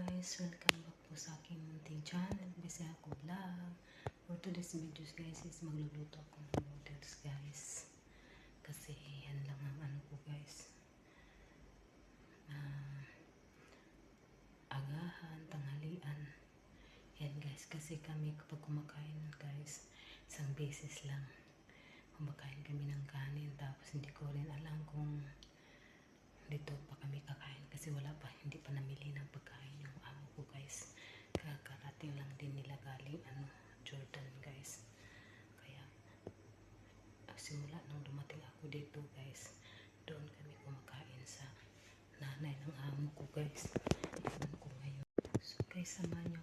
guys! Welcome back po sa aking munting channel. Kasi ako vlog. For today's videos guys is magluluto ako ng noodles guys. Kasi yan lang ang ano ko guys. Ah, agahan, tanghalian. Yan guys. Kasi kami kapag kumakain guys, isang beses lang. Kumakain kami ng kanin. Tapos hindi ko rin alam kung dito pa kami kakain kasi wala pa, hindi pa namili ng pagkain yung amo ko guys. Kakarating lang din nila galing ano, Jordan guys. Kaya ah, simula nung dumating ako dito guys, doon kami kumakain sa nanay ng amo ko guys. Ano ko ngayon. So guys, samahan niyo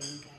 think.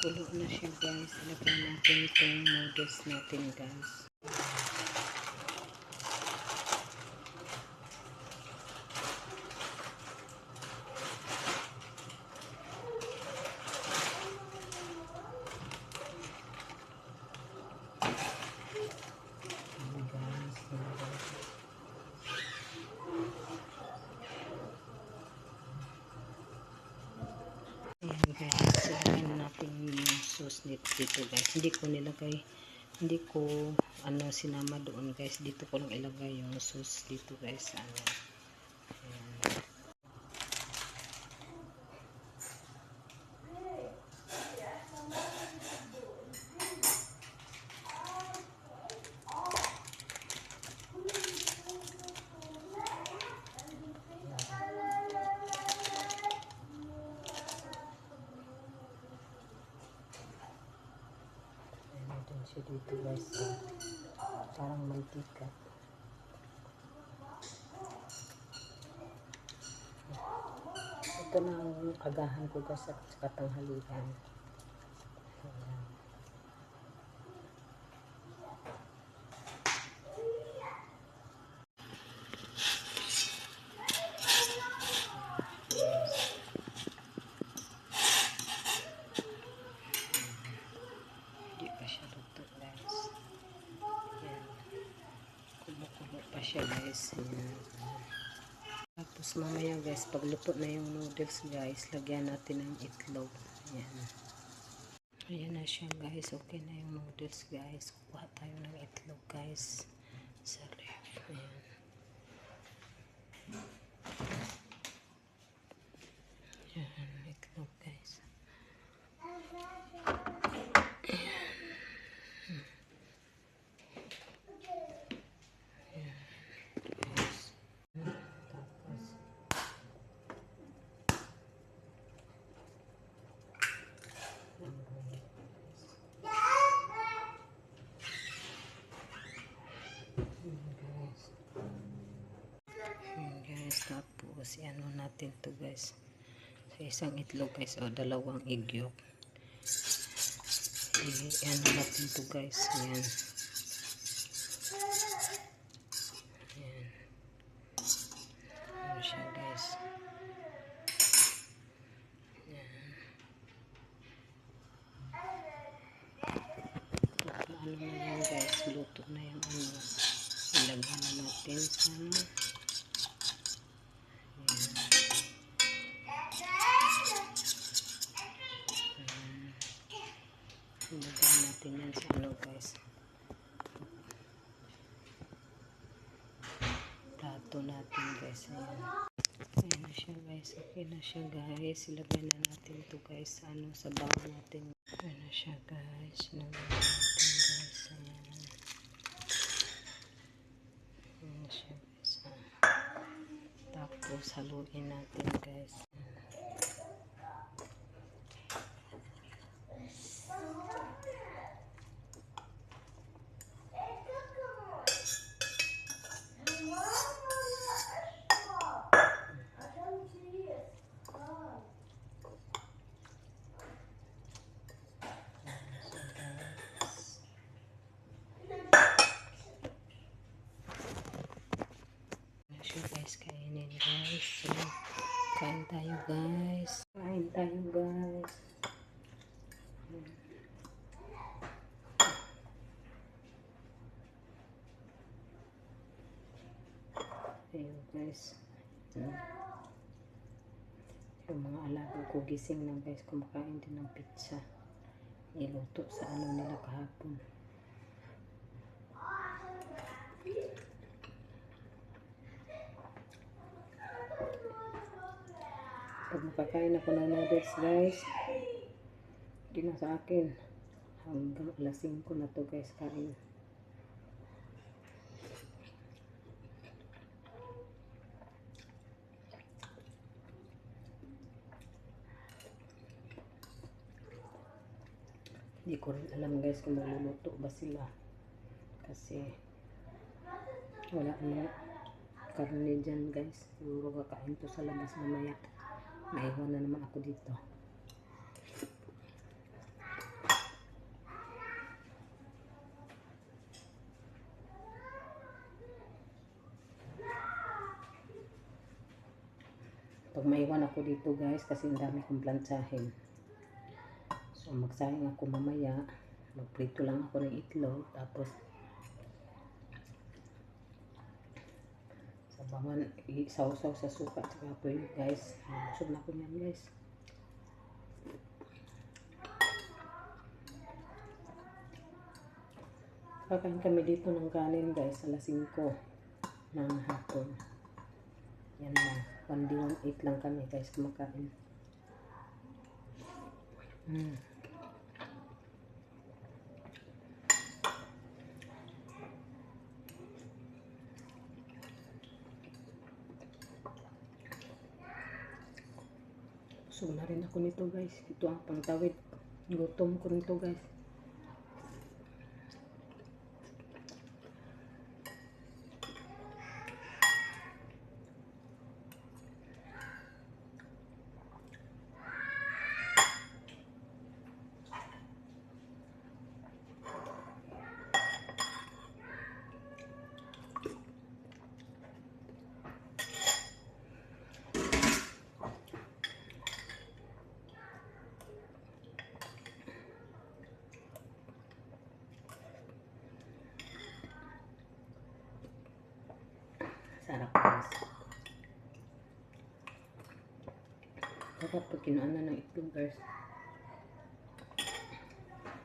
Kulo na siya guys. Lagyan natin itong noodles natin guys. Ayan, guys, noodles. Ayan guys, ilagay na natin yung sauce dito, dito guys. Hindi ko nilagay, hindi ko ano sinama doon guys. Dito ko lang ilagay yung sauce dito guys. Ano, ayan. Siya dito guys. ah. Parang mantika. Ito na ang agahan ko guys sa katanghalian. Ayan. siya guys. Ayan. Tapos mamaya guys, pag luto na yung noodles guys, lagyan natin ng itlog. Ayan. Ayan na siya guys. Okay na yung noodles guys. Kuha tayo ng itlog guys. Sa ref. Ayan. Ayan, itlog. Guys. Tapos, guys. Ayan guys, tapos ano natin to guys. Sa isang itlog guys, o dalawang egg yolk. I- ano natin to guys. Ayan. Ayan. Ano guys. Pag ano na yan guys, luto na yung ano. Ilagyan na natin sa Ayan. Ilagyan natin yan sa ano guys. Plato natin guys. Ayan. Ayan na siya guys. Okay na siya guys. Ilagay na natin to guys ano sa bowl natin. Ayan na siya guys. Ilagay na natin guys. Ayan. Na siya guys. Tapos haluin natin guys. Ayan siya guys. Kainin guys. Kain tayo guys. Kain tayo guys. Ayun guys. Hmm. Yung mga alaga ko gising na guys. Kumakain din ng pizza. Niluto sa ano nila kahapon. Pag makakain ako ng noodles guys, hindi na sa akin. Hanggang alas 5 na to guys kain. Hindi ko rin alam guys kung magluluto ba sila. Kasi wala na karne dyan guys. Siguro kakain to sa labas mamaya. Maiwan na naman ako dito. Pag maiwan ako dito guys kasi ang dami kong plantsahin. So magsayang ako mamaya. Magprito lang ako ng itlog. Tapos sabawan, isaw-saw sa suka at saka po guys. Busog na ko yan guys. Kakain kami dito ng kanin guys. Alas 5 ng hapon. Yan lang. 1 day 1 lang kami guys kumakain. Mm. So na rin ako nito guys. Ito ang pangtawid. Gutom ko nito guys. Sarap guys. Sarap pag kinuan na ng itlog guys.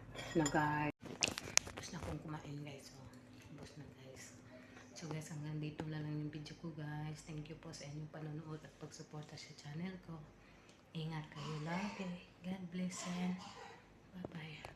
Tapos na guys. Tapos na akong kumain guys. So, tapos na guys. So guys, hanggang dito lang yung video ko guys. Thank you po sa inyong panonood at pagsuporta sa channel ko. Ingat kayo lagi. God bless and bye bye.